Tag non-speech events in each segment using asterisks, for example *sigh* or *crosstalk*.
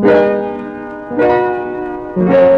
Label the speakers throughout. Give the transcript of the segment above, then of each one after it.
Speaker 1: Thank you.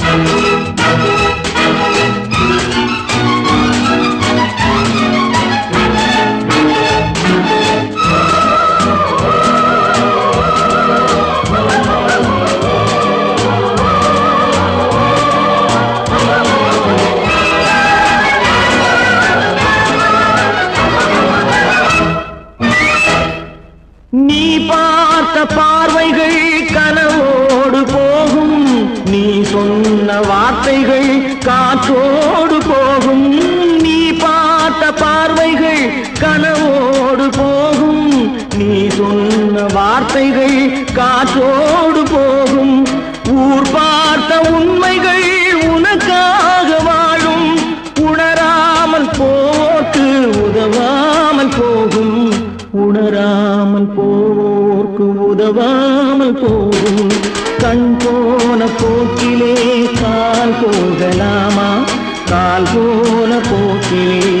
Speaker 1: உணராமல் போக்கு உதவாமல் போகும். உணராமல் போக்கு உதவாமல் போகும். கண் போன போக்கிலே கால் போகலாமா? கால் போன போக்கிலே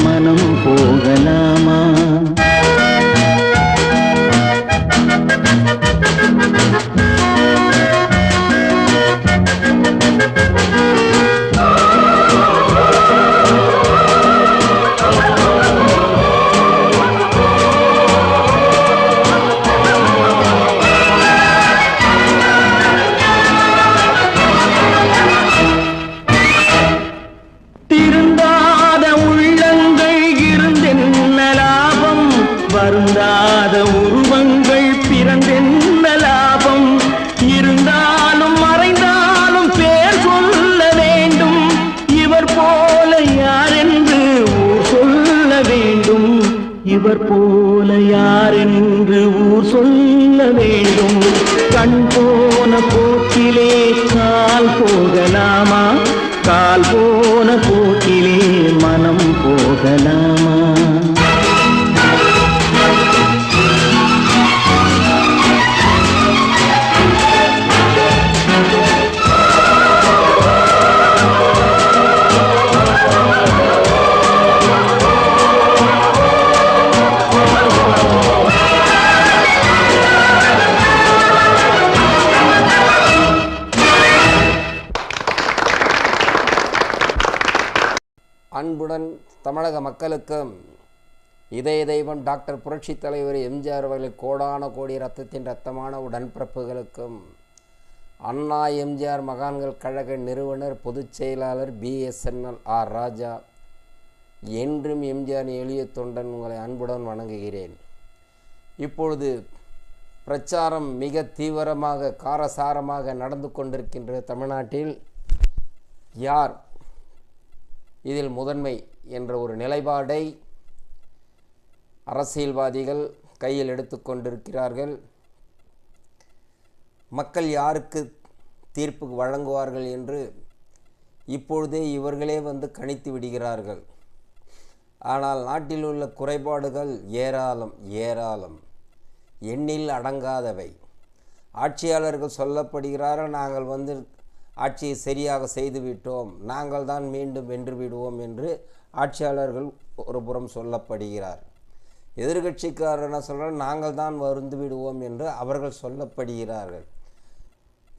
Speaker 1: கண்
Speaker 2: அன்புடன் தமிழக மக்களுக்கும் இதய தெய்வம் டாக்டர் புரட்சி தலைவர் எம்ஜிஆர் அவர்கள் கோடான கோடி ரத்தத்தின் ரத்தமான உடன்பிறப்புகளுக்கும் அண்ணா எம்ஜிஆர் மகான்கள் கழக நிறுவனர் பொதுச் செயலாளர் பிஎஸ்என்எல் ஆர் ராஜா என்றும் எம்ஜிஆர் எளிய தொண்டன் உங்களை அன்புடன் வணங்குகிறேன். இப்பொழுது பிரச்சாரம் மிக தீவிரமாக காரசாரமாக நடந்து கொண்டிருக்கின்ற தமிழ்நாட்டில். யார் இதில் முதன்மை என்ற ஒரு நிலைப்பாடை அரசியல்வாதிகள் கையில் எடுத்துக்கொண்டிருக்கிறார்கள் மக்கள் யாருக்கு தீர்ப்பு வழங்குவார்கள் என்று இப்பொழுதே இவர்களே வந்து கணித்து விடுகிறார்கள். ஆனால் நாட்டில் உள்ள குறைபாடுகள் ஏராளம் ஏராளம். எண்ணில் அடங்காதவை. ஆட்சியாளர்கள் சொல்லப்படுகிறார்கள் நாங்கள் வந்து ஆட்சியை சரியாக செய்துவிட்டோம் நாங்கள் தான் மீண்டும் வென்று விடுவோம் என்று ஆட்சியாளர்கள் ஒரு புறம் சொல்லப்படுகிறார். எதிர்கட்சிக்காரர் என்ன சொல்கிறார் நாங்கள் தான் வருந்து விடுவோம் என்று அவர்கள் சொல்லப்படுகிறார்கள்.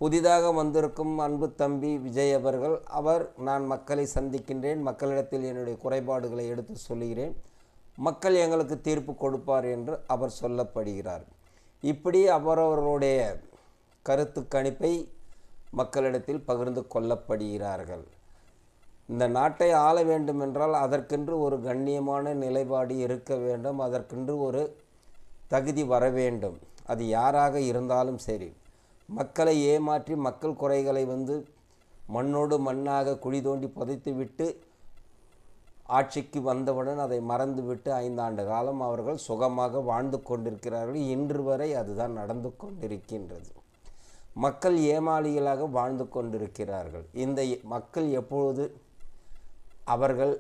Speaker 2: புதிதாக வந்திருக்கும் அன்பு தம்பி விஜய் அவர்கள் அவர் நான் மக்களை சந்திக்கின்றேன் மக்களிடத்தில் என்னுடைய குறைபாடுகளை எடுத்து சொல்கிறேன் மக்கள் எங்களுக்கு தீர்ப்பு கொடுப்பார் என்று அவர் சொல்லப்படுகிறார். இப்படி அவரவர்களுடைய கருத்து கணிப்பை மக்களிடத்தில் பகிர்ந்து கொள்ளப்படுகிறார்கள். இந்த நாட்டை ஆள வேண்டுமென்றால் அதற்கென்று ஒரு கண்ணியமான நிலைப்பாடு இருக்க வேண்டும். அதற்கென்று ஒரு தகுதி வர வேண்டும். அது யாராக இருந்தாலும் சரி. மக்களை ஏமாற்றி மக்கள் குறைகளை வந்து மண்ணோடு மண்ணாக குழி தோண்டி புதைத்து விட்டு ஆட்சிக்கு வந்தவுடன் அதை மறந்துவிட்டு ஐந்தாண்டு காலம் அவர்கள் சுகமாக வாழ்ந்து கொண்டிருக்கிறார்கள். இன்று வரை அதுதான் நடந்து கொண்டிருக்கின்றது. மக்கள் ஏமாளிகளாக வாழ்ந்து கொண்டிருக்கிறார்கள். இந்த மக்கள் எப்பொழுது அவர்கள்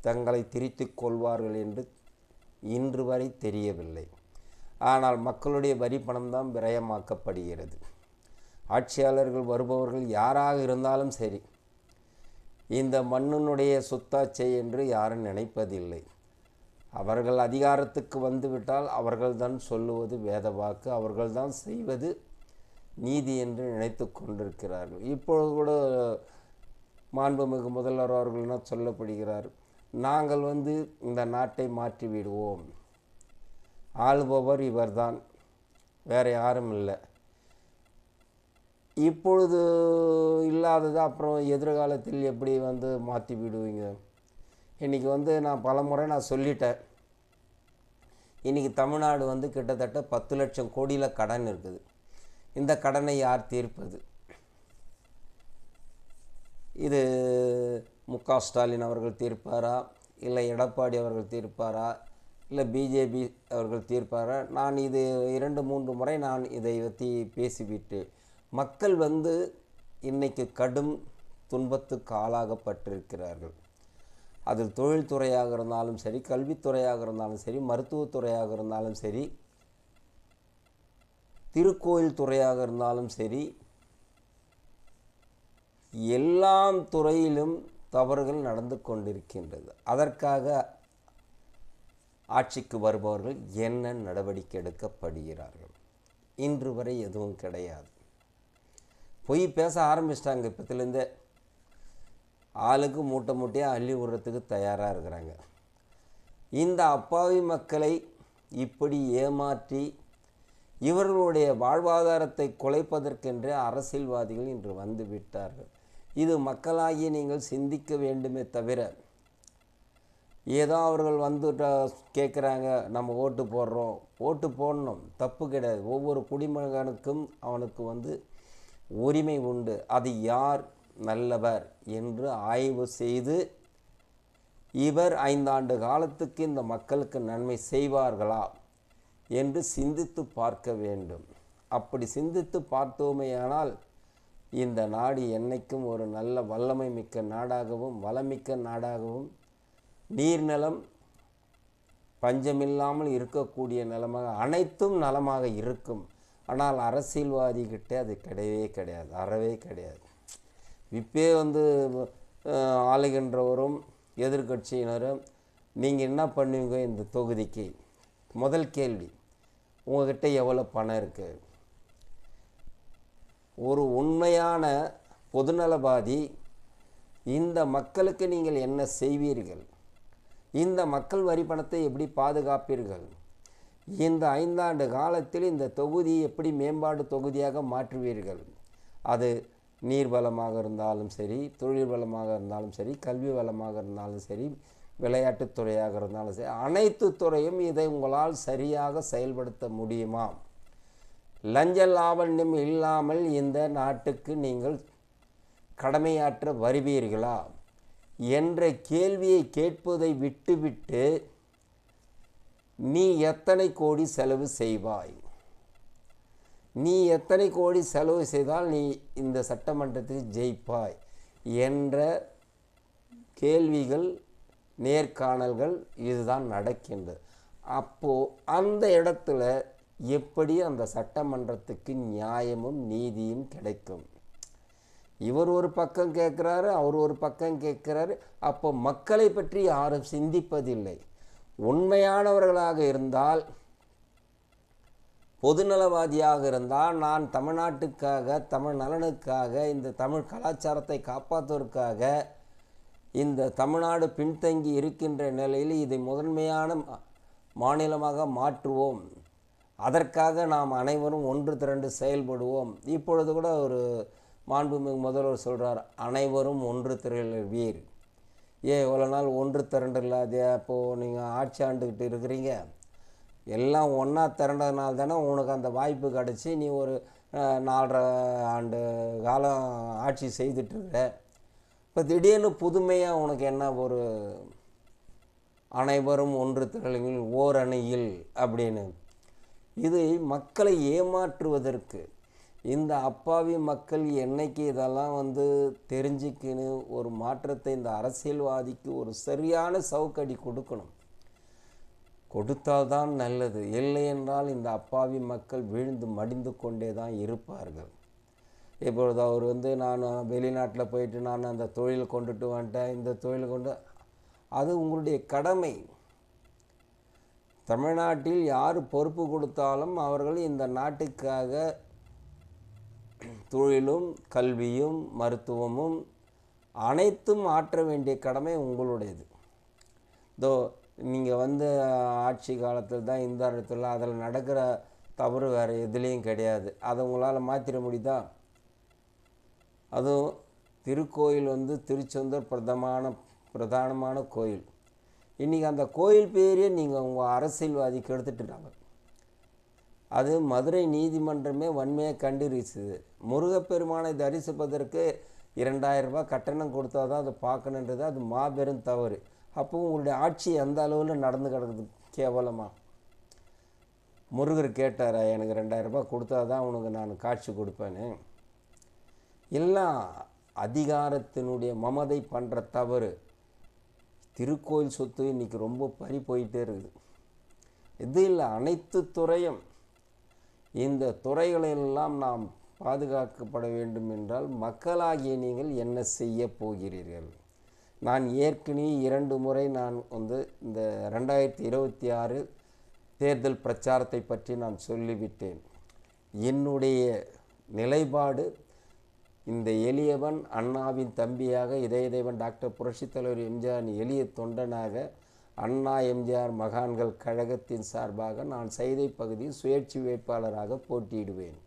Speaker 2: தங்களை திரித்து கொள்வார்கள் என்று இன்று வரை தெரியவில்லை. ஆனால் மக்களுடைய வரி பணம்தான் விரயமாக்கப்படுகிறது. ஆட்சியாளர்கள் வருபவர்கள் யாராக இருந்தாலும் சரி இந்த மண்ணினுடைய சொத்தாச்சை என்று யாரும் நினைப்பதில்லை. அவர்கள் அதிகாரத்துக்கு வந்துவிட்டால் அவர்கள்தான் சொல்லுவது வேத வாக்கு அவர்கள்தான் செய்வது நீதி என்று நினைத்து கொண்டிருக்கிறார்கள். இப்பொழுது கூட மாண்புமிகு முதல்வர் அவர்கள்னா சொல்லப்படுகிறார்? நாங்கள் வந்து இந்த நாட்டை மாற்றி விடுவோம். ஆளுபவர் இவர்தான். வேறு யாரும் இல்லை. இப்பொழுது இல்லாதது அப்புறம் எதிர்காலத்தில் எப்படி வந்து மாற்றி விடுவீங்க? இன்றைக்கி வந்து நான் பலமுறை நான் சொல்லிட்டேன். இன்றைக்கி தமிழ்நாடு வந்து கிட்டத்தட்ட பத்து லட்சம் கோடியில் கடன் இருக்குது. இந்த கடனை யார் தீர்ப்பது? இது மு க ஸ்டாலின் அவர்கள் தீர்ப்பாரா? இல்லை எடப்பாடி அவர்கள் தீர்ப்பாரா? இல்லை பிஜேபி அவர்கள் தீர்ப்பாரா? நான் இது இரண்டு மூன்று முறை நான் இதை பற்றி பேசிவிட்டு மக்கள் வந்து இன்றைக்கு கடும் துன்பத்துக்கு ஆளாகப்பட்டிருக்கிறார்கள். அது தொழில்துறையாக இருந்தாலும் சரி கல்வித்துறையாக இருந்தாலும் சரி மருத்துவத்துறையாக இருந்தாலும் சரி திருக்கோயில் துறையாக இருந்தாலும் சரி எல்லாம் துறையிலும் தவறுகள் நடந்து கொண்டிருக்கின்றது. அதற்காக ஆட்சிக்கு வருபவர்கள் என்ன நடவடிக்கை எடுக்கப்படுகிறார்கள்? இன்று வரை எதுவும் கிடையாது. பொய் பேச ஆரம்பிச்சிட்டாங்க. இப்போத்துலேருந்தே ஆளுக்கு மூட்டை மூட்டையாக அள்ளி விடுறதுக்கு தயாராக இருக்கிறாங்க. இந்த அப்பாவி மக்களை இப்படி ஏமாற்றி இவர்களுடைய வாழ்வாதாரத்தை குலைப்பதற்கென்றே அரசியல்வாதிகள் இன்று வந்து விட்டார்கள். இது மக்களாகிய நீங்கள் சிந்திக்க வேண்டுமே தவிர ஏதோ அவர்கள் வந்து கேட்குறாங்க நம்ம ஓட்டு போடுறோம். ஓட்டு போடணும். தப்பு கிடையாது. ஒவ்வொரு குடிமகனுக்கும் அவனுக்கு வந்து உரிமை உண்டு. அது யார்? நல்லவர் என்று ஆய்வு செய்து இவர் ஐந்தாண்டு காலத்துக்கு இந்த மக்களுக்கு நன்மை செய்வார்களா? என்று சிந்தித்து பார்க்க வேண்டும். அப்படி சிந்தித்து பார்த்தோமேயானால் இந்த நாடு என்னைக்கும் ஒரு நல்ல வல்லமை மிக்க நாடாகவும் வளமிக்க நாடாகவும் நீர்நலம் பஞ்சமில்லாமல் இருக்கக்கூடிய நிலமாக அனைத்தும் நலமாக இருக்கும். ஆனால் அரசியல்வாதிகிட்டே அது கிடையவே கிடையாது அறவே கிடையாது. இப்பே வந்து ஆளுகின்றவரும் எதிர்க்கட்சியினரும் நீங்கள் என்ன பண்ணுவீங்க இந்த தொகுதிக்கு? முதல் கேள்வி. உங்ககிட்ட எவ்வளோ பணம் இருக்குது ஒரு உண்மையான பொதுநலவாதி இந்த மக்களுக்கு நீங்கள் என்ன செய்வீர்கள்? இந்த மக்கள் வரி பணத்தை எப்படி பாதுகாப்பீர்கள்? இந்த ஐந்தாண்டு காலத்தில் இந்த தொகுதியை எப்படி மேம்பாடு தொகுதியாக மாற்றுவீர்கள்? அது நீர் வளமாக இருந்தாலும் சரி தொழில் வளமாக இருந்தாலும் சரி கல்வி வளமாக இருந்தாலும் சரி விளையாட்டுத்துறையாக இருந்தாலும் சரி அனைத்து துறையும் இதை உங்களால் சரியாக செயல்படுத்த முடியுமா? லஞ்ச லாவண்யம் இல்லாமல் இந்த நாட்டுக்கு நீங்கள் கடமையாற்ற வருவீர்களா? என்ற கேள்வியை கேட்பதை விட்டுவிட்டு நீ எத்தனை கோடி செலவு செய்வாய்? நீ எத்தனை கோடி செலவு செய்தால் நீ இந்த சட்டமன்றத்தில் ஜெயிப்பாய்? என்ற கேள்விகள் நேர்காணல்கள் இதுதான் நடக்கின்றது. அப்போது அந்த இடத்துல எப்படி அந்த சட்டமன்றத்துக்கு நியாயமும் நீதியும் கிடைக்கும்? இவர் ஒரு பக்கம் கேட்குறாரு அவர் ஒரு பக்கம் கேட்குறாரு. அப்போ மக்களை பற்றி யாரும் சிந்திப்பதில்லை. உண்மையானவர்களாக இருந்தால் பொதுநலவாதியாக இருந்தால் நான் தமிழ்நாட்டுக்காக தமிழ் நலனுக்காக இந்த தமிழ் கலாச்சாரத்தை காப்பாற்றுவதற்காக இந்த தமிழ்நாடு பின்தங்கி இருக்கின்ற நிலையில் இதை முதன்மையான மாநிலமாக மாற்றுவோம். அதற்காக நாம் அனைவரும் ஒன்று திரண்டு செயல்படுவோம். இப்பொழுது கூட ஒரு மாண்புமிகு முதல்வர் சொல்கிறார் அனைவரும் ஒன்று திரள்வீர். ஏன் இவ்வளோ நாள் ஒன்று திரண்டு இல்லாதே அப்போது நீங்கள் ஆட்சி ஆண்டுக்கிட்டு இருக்கிறீங்க. எல்லாம் ஒன்றா திரண்டதுனால தானே உனக்கு அந்த வாய்ப்பு கிடச்சி நீ ஒரு நாலரை ஆண்டு காலம் ஆட்சி செய்துட்ருக்குற இப்போ திடீர்னு புதுமையாக உனக்கு என்ன ஒரு அனைவரும் ஒன்று திரளுங்கள் ஓர் அணியில் அப்படின்னு. இது மக்களை ஏமாற்றுவதற்கு. இந்த அப்பாவி மக்கள் என்னைக்கு இதெல்லாம் வந்து தெரிஞ்சுக்கின்னு ஒரு மாற்றத்தை இந்த அரசியல்வாதிக்கு ஒரு சரியான சவுக்கடி கொடுக்கணும். கொடுத்தால்தான் நல்லது. இல்லை என்றால் இந்த அப்பாவி மக்கள் வீழ்ந்து மடிந்து கொண்டே தான் இருப்பார்கள். இப்பொழுது அவர் வந்து நான் வெளிநாட்டில் போயிட்டு நான் அந்த தொழில் கொண்டுட்டு வந்துட்டேன். இந்த தொழில் கொண்டு அது உங்களுடைய கடமை. தமிழ்நாட்டில் யார் பொறுப்பு கொடுத்தாலும் அவர்கள் இந்த நாட்டுக்காக தொழிலும் கல்வியும் மருத்துவமும் அனைத்தும் ஆற்ற வேண்டிய கடமை உங்களுடையது. இதோ நீங்கள் வந்து ஆட்சி காலத்தில் தான் இந்த இடத்துல அதில் நடக்கிற தவறு வேறு எதுலேயும் கிடையாது. அதை உங்களால் மாற்றிட முடியுதா? அதுவும் திருக்கோயில் வந்து திருச்செந்தூர் பிரதமான பிரதானமான கோயில். இன்றைக்கி அந்த கோயில் பேரே நீங்கள் உங்கள் அரசியல்வாதிக்கு எடுத்துட்டுறாங்க அது மதுரை நீதிமன்றமே வன்மையை கண்டிருச்சுது முருகப்பெருமானை தரிசிப்பதற்கு இரண்டாயிரம் ரூபாய் கட்டணம் கொடுத்தா தான் அதை பார்க்கணுன்றது அது மாபெரும் தவறு. அப்போ உங்களுடைய ஆட்சி எந்த அளவில் நடந்து கிடக்குது கேவலமா? முருகர் கேட்டாரா எனக்கு ரெண்டாயிரம் ரூபாய் கொடுத்தா தான் உனக்கு நான் காட்சி கொடுப்பேன்னு. எல்லாம் அதிகாரத்தினுடைய மமதை பண்ணுற தவறு. திருக்கோயில் சொத்து இன்னைக்கு ரொம்ப பறி போயிட்டே இருக்குது. இது இல்லை அனைத்து துறையும் இந்த துறைகளெல்லாம் நாம் பாதுகாக்கப்பட வேண்டும் என்றால் மக்களாகிய நீங்கள் என்ன செய்ய போகிறீர்கள்? நான் ஏற்கனவே இரண்டு முறை நான் வந்து இந்த ரெண்டாயிரத்தி இருபத்தி ஆறு தேர்தல் பிரச்சாரத்தை பற்றி நான் சொல்லிவிட்டேன். என்னுடைய நிலைப்பாடு இந்த எளியவன் அண்ணாவின் தம்பியாக இதயதேவன் டாக்டர் புரட்சித் தலைவர் எம்ஜிஆர் எளிய தொண்டனாக அண்ணா எம்ஜிஆர் மகான்கள் கழகத்தின் சார்பாக நான் செய்தை பகுதியில் சுயேட்சை வேட்பாளராக போட்டியிடுவேன்.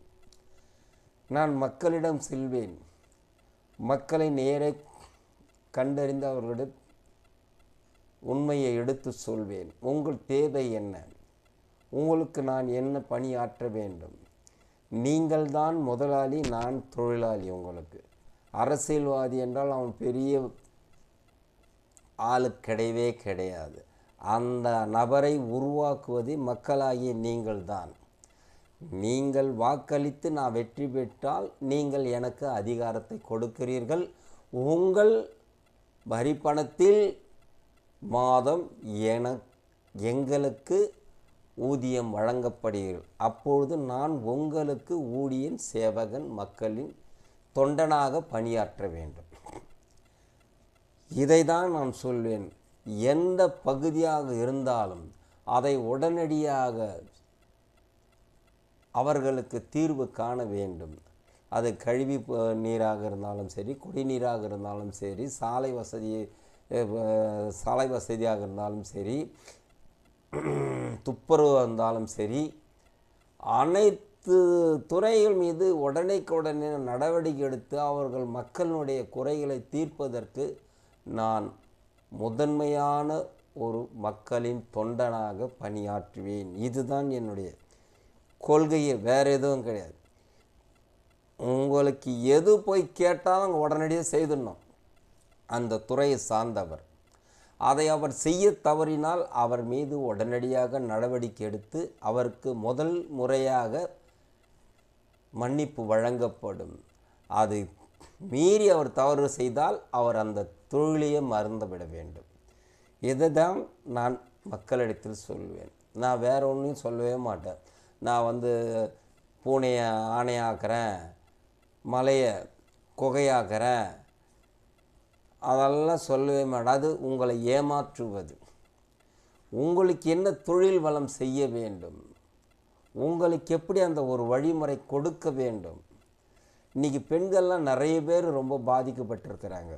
Speaker 2: நான் மக்களிடம் செல்வேன். மக்களை நேரே கண்டறிந்து அவர்களிடம் உண்மையை எடுத்து சொல்வேன். உங்கள் தேவை என்ன? உங்களுக்கு நான் என்ன பணியாற்ற வேண்டும்? நீங்கள்தான் முதலாளி நான் தொழிலாளி உங்களுக்கு. அரசியல்வாதி என்றால் அவன் பெரிய ஆளு கிடையவே கிடையாது. அந்த நபரை உருவாக்குவது மக்களாகிய நீங்கள்தான். நீங்கள் வாக்களித்து நான் வெற்றி பெற்றால் நீங்கள் எனக்கு அதிகாரத்தை கொடுக்கிறீர்கள். உங்கள் வரி பணத்தில் மாதம் என எங்களுக்கு ஊதியம் வழங்கப்படுகிறது அப்பொழுது நான் உங்களுக்கு ஊழியன் சேவகன் மக்களின் தொண்டனாக பணியாற்ற வேண்டும். இதை தான் நான் சொல்வேன். எந்த பகுதியாக இருந்தாலும் அதை உடனடியாக அவர்களுக்கு தீர்வு காண வேண்டும். அது கழிவு நீராக இருந்தாலும் சரி குடிநீராக இருந்தாலும் சரி சாலை வசதி சாலை வசதியாக இருந்தாலும் சரி *clears throat* துப்புரவு இருந்தாலும் சரி அனைத்து துறைகள் மீது உடனேக்குடனே நடவடிக்கை எடுத்து அவர்கள் மக்களுடைய குறைகளை தீர்ப்பதற்கு நான் முதன்மையான ஒரு மக்களின் தொண்டனாக பணியாற்றுவேன். இதுதான் என்னுடைய கொள்கையே. வேறு எதுவும் கிடையாது. உங்களுக்கு எது போய் கேட்டாலும் உடனடியாக செய்துடணும். அந்த துறையை சார்ந்தவர். அதை அவர் செய்ய தவறினால் அவர் மீது உடனடியாக நடவடிக்கை எடுத்து அவருக்கு முதல் முறையாக மன்னிப்பு வழங்கப்படும். அது மீறி அவர் தவறு செய்தால் அவர் அந்த தொழிலையே மறந்துவிட வேண்டும். இதுதான் நான் மக்களிடத்தில் சொல்வேன். நான் வேற ஒன்றையும் சொல்லவே மாட்டேன். நான் வந்து பூனையை ஆணையாக்குறேன் மலையை குகையாக்குறேன் அதெல்லாம் சொல்லவே மாட்டேன் அது உங்களை ஏமாற்றுவது. உங்களுக்கு என்ன தொழில் வளம் செய்ய வேண்டும்? உங்களுக்கு எப்படி அந்த ஒரு வழிமுறை கொடுக்க வேண்டும்? இன்றைக்கி பெண்கள்லாம் நிறைய பேர் ரொம்ப பாதிக்கப்பட்டிருக்கிறாங்க.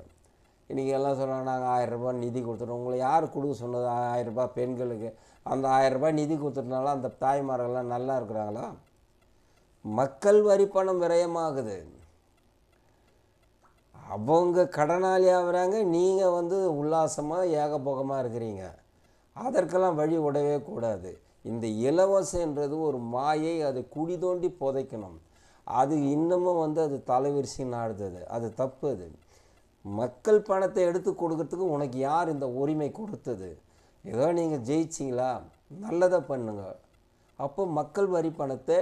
Speaker 2: இன்றைக்கி எல்லாம் சொல்கிறாங்க நாங்கள் ஆயிரரூபா நிதி கொடுத்துட்டோம். உங்களை யார் கொடுக்க சொன்னது? ஆயிரம் ரூபாய் பெண்களுக்கு. அந்த ஆயிரரூபா நிதி கொடுத்துட்டனால அந்த தாய்மார்கள்லாம் நல்லா இருக்கிறாங்களா? மக்கள் வரி பணம் விரயமாகுது. அவங்க கடனாளி நீங்கள் வந்து உல்லாசமாக ஏகபோகமாக இருக்கிறீங்க. அதற்கெல்லாம் வழி விடவே கூடாது. இந்த இலவசன்றது ஒரு மாயை அது குடி தோண்டி புதைக்கணும். அது இன்னமும் வந்து அது தலைவிரிசி நாடுது அது தப்பு அது. மக்கள் பணத்தை எடுத்து கொடுக்கறதுக்கு உனக்கு யார் இந்த உரிமை கொடுத்தது? ஏதோ நீங்கள் ஜெயிச்சிங்களா? நல்லதை பண்ணுங்க. அப்போ மக்கள் வரி பணத்தை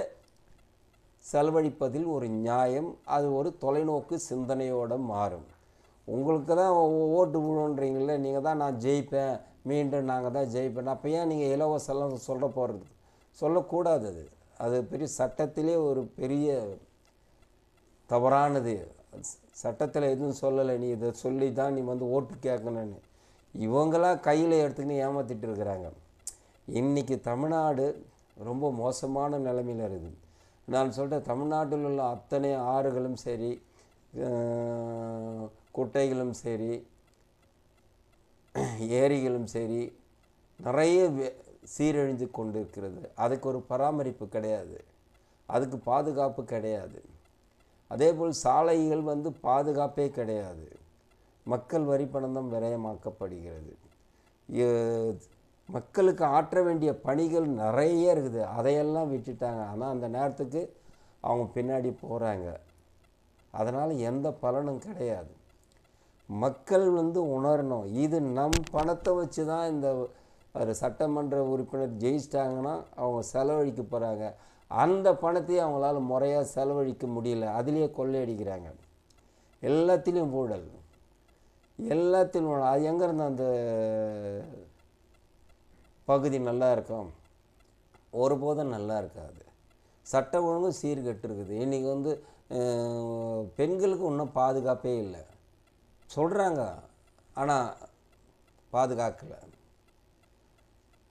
Speaker 2: செலவழிப்பதில் ஒரு நியாயம் அது ஒரு தொலைநோக்கு சிந்தனையோடு மாறும். உங்களுக்கு தான் ஓட்டு விழுன்றீங்கள நீங்கள் தான் நான் ஜெயிப்பேன் மீண்டும் நாங்கள் தான் ஜெயிப்பேன். அப்போ ஏன் நீங்கள் இலவசம்லாம் சொல்ல போகிறது சொல்லக்கூடாது அது. அது பெரிய சட்டத்திலே ஒரு பெரிய தவறானது. சட்டத்தில் எதுவும் சொல்லலை. நீ இதை சொல்லி தான் நீ வந்து ஓட்டு கேட்கணும்னு. இவங்களாம் கையில் எடுத்துக்கின்னு ஏமாத்திட்டு இருக்கிறாங்க. இன்றைக்கி தமிழ்நாடு ரொம்ப மோசமான நிலைமையில் இருக்குது. நான் சொல்கிறேன் தமிழ்நாட்டில் உள்ள அத்தனை ஆறுகளும் சரி குட்டைகளும் சரி ஏரிகளும் சரி நிறைய சீரழிஞ்சு சீரழிந்து கொண்டிருக்கிறது. அதுக்கு ஒரு பராமரிப்பு கிடையாது. அதுக்கு பாதுகாப்பு கிடையாது. அதேபோல் சாலைகள் வந்து பாதுகாப்பே கிடையாது. மக்கள் வரி பணம் தான் விரயமாக்கப்படுகிறது. மக்களுக்கு ஆற்ற வேண்டிய பணிகள் நிறைய இருக்குது. அதையெல்லாம் விட்டுட்டாங்க. ஆனால் அந்த நேரத்துக்கு அவங்க பின்னாடி போகிறாங்க அதனால் எந்த பலனும் கிடையாது. மக்கள் வந்து உணரணும். இது நம் பணத்தை வச்சு தான் இந்த ஒரு சட்டமன்ற உறுப்பினர் ஜெயிச்சிட்டாங்கன்னா அவங்க செலவழிக்க போகிறாங்க அந்த பணத்தையும் அவங்களால முறையாக செலவழிக்க முடியல. அதுலேயே கொள்ளையடிக்கிறாங்க. எல்லாத்திலையும் ஊழல். எல்லாத்திலும் அது எங்கேருந்து அந்த பகுதி நல்லா இருக்கும். ஒருபோதும் நல்லா இருக்காது. சட்ட ஒழுங்கு சீர்கெட்டு இருக்குது இன்றைக்கி வந்து பெண்களுக்கு இன்னும் பாதுகாப்பே இல்லை. சொல்கிறாங்க ஆனால் பாதுகாக்கலை.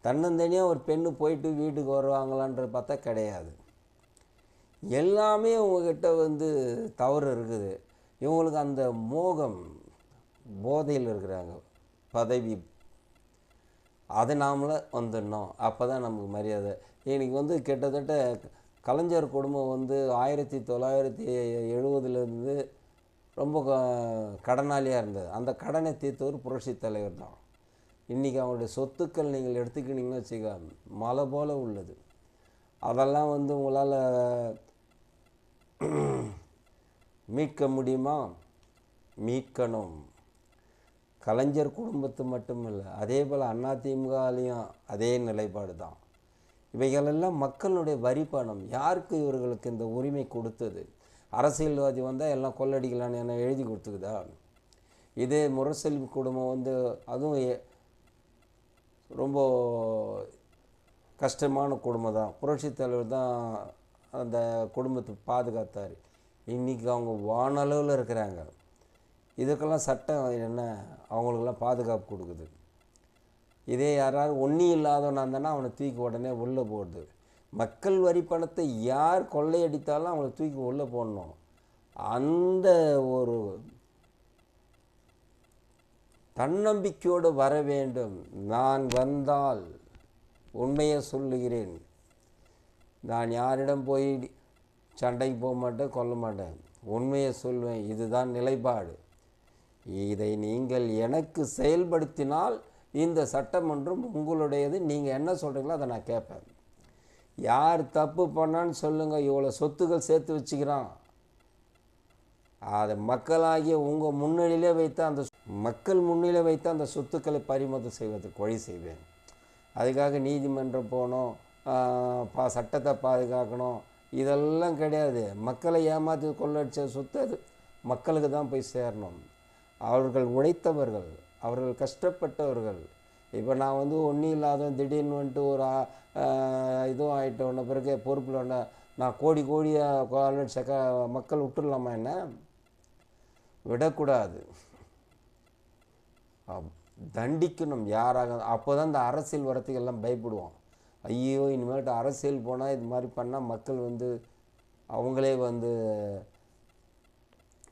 Speaker 2: தன்னந்தனியாக ஒரு பெண்ணு போயிட்டு வீட்டுக்கு வருவாங்களான்றது பார்த்தா கிடையாது. எல்லாமே உங்ககிட்ட வந்து தவறு இருக்குது. இவங்களுக்கு அந்த மோகம் போதையில் இருக்கிறாங்க. பதவி அதை நாமளே வந்துடணும். அப்போ தான் நமக்கு மரியாதை. இன்றைக்கி வந்து கிட்டத்தட்ட கலைஞர் குடும்பம் வந்து ஆயிரத்தி தொள்ளாயிரத்தி எழுபதுலேருந்து ரொம்ப கடனாளியாக இருந்தது. அந்த கடனை தீர்த்தவர் புரட்சித் தலைவர் தான். இன்றைக்கி அவங்களுடைய சொத்துக்கள் நீங்கள் எடுத்துக்கினீங்கன்னு வச்சுக்க மலை போல் உள்ளது. அதெல்லாம் வந்து உங்களால் மீட்க முடியுமா? மீட்கணும். கலைஞர் குடும்பத்து மட்டுமில்லை அதே போல் அதிமுகலையும் அதே நிலைப்பாடு தான். இவைகளெல்லாம் மக்களுடைய வரி பணம். யாருக்கு இவர்களுக்கு இந்த உரிமை கொடுத்தது? அரசியல்வாதி வந்தால் எல்லாம் கொள்ளடிக்கலான்னு என்ன எழுதி கொடுத்துக்குதா? இதே முரசெல்வி குடும்பம் வந்து அதுவும் ரொம்ப கஷ்டமான குடும்பம் தான். புரட்சித் தலைவர் தான் அந்த குடும்பத்தை பாதுகாத்தார். இன்றைக்கி அவங்க வானளவில் இருக்கிறாங்க. இதுக்கெல்லாம் சட்டம் என்ன? அவங்களுக்கெல்லாம் பாதுகாப்பு கொடுக்குது. இதே யாராவது ஒன்றும் இல்லாதவனாக இருந்தானா அவனை தூக்கி உடனே உள்ளே போடுது. மக்கள் வரி பணத்தை யார் கொள்ளையடித்தாலும் அவங்கள தூக்கி உள்ளே போடணும். அந்த ஒரு தன்னம்பிக்கையோடு வர வேண்டும். நான் வந்தால் உண்மையை சொல்லுகிறேன். நான் யாரிடம் போய் சண்டைக்கு போக மாட்டேன் கொல்ல மாட்டேன். உண்மையை சொல்வேன். இதுதான் நிலைப்பாடு. இதை நீங்கள் எனக்கு செயல்படுத்தினால் இந்த சட்டமன்றம் உங்களுடையது. நீங்கள் என்ன சொல்கிறீங்களோ அதை நான் கேட்பேன். யார் தப்பு பண்ணான்னு சொல்லுங்கள் இவ்வளோ சொத்துக்கள் சேர்த்து வச்சுக்கிறான். அதை மக்களாகிய உங்கள் முன்னிலையிலே வைத்து அந்த மக்கள் முன்னிலை வைத்து அந்த சொத்துக்களை பறிமுதல் செய்வதற்கு வழி செய்வேன். அதுக்காக நீதிமன்றம் போகணும். பா சட்டத்தை பாதுகாக்கணும். இதெல்லாம் கிடையாது. மக்களை ஏமாற்றி கொள்ளடிச்ச சொத்து அது. மக்களுக்கு தான் போய் சேரணும். அவர்கள் உழைத்தவர்கள் அவர்கள் கஷ்டப்பட்டவர்கள். இப்போ நான் வந்து ஒன்றும் இல்லாதவன் திடீர்னு வந்துட்டு ஒரு இதுவும் ஆகிட்ட உடனே பிறகு பொறுப்பில் உடனே நான் கோடி கோடியாக செக்க மக்கள் விட்டுடலாமா என்ன? விடக்கூடாது. அப்- தண்டிக்கணும் யாராக அப்போ தான் இந்த அரசியல் வரத்துக்கு எல்லாம் பயப்படுவோம் ஐயோ இனிமேட்டு அரசியல் போனால் இது மாதிரி பண்ணால் மக்கள் வந்து அவங்களே வந்து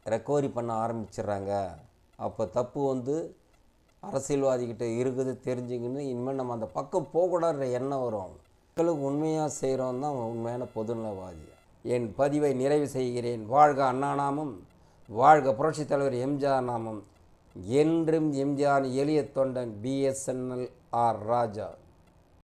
Speaker 2: ரெக்கவரி பண்ண ஆரம்பிச்சிடுறாங்க. அப்போ தப்பு வந்து அரசியல்வாதிக்கிட்ட இருக்குது தெரிஞ்சுக்கின்னு இனிமேல் நம்ம அந்த பக்கம் போகக்கூடாதுன்ற எண்ணம் வரும். மக்களுக்கு உண்மையாக செய்கிறோம் தான் உண்மையான பொதுநலவாதி. என் பதிவை நிறைவு செய்கிறேன். வாழ்க அண்ணாநாமம். வாழ்க புரட்சித் தலைவர் எம்ஜிஆர் நாமம். என்றும் எம்ஜிஆர் எளிய தொண்டன் பிஎஸ்என்எல் ஆர் ராஜா.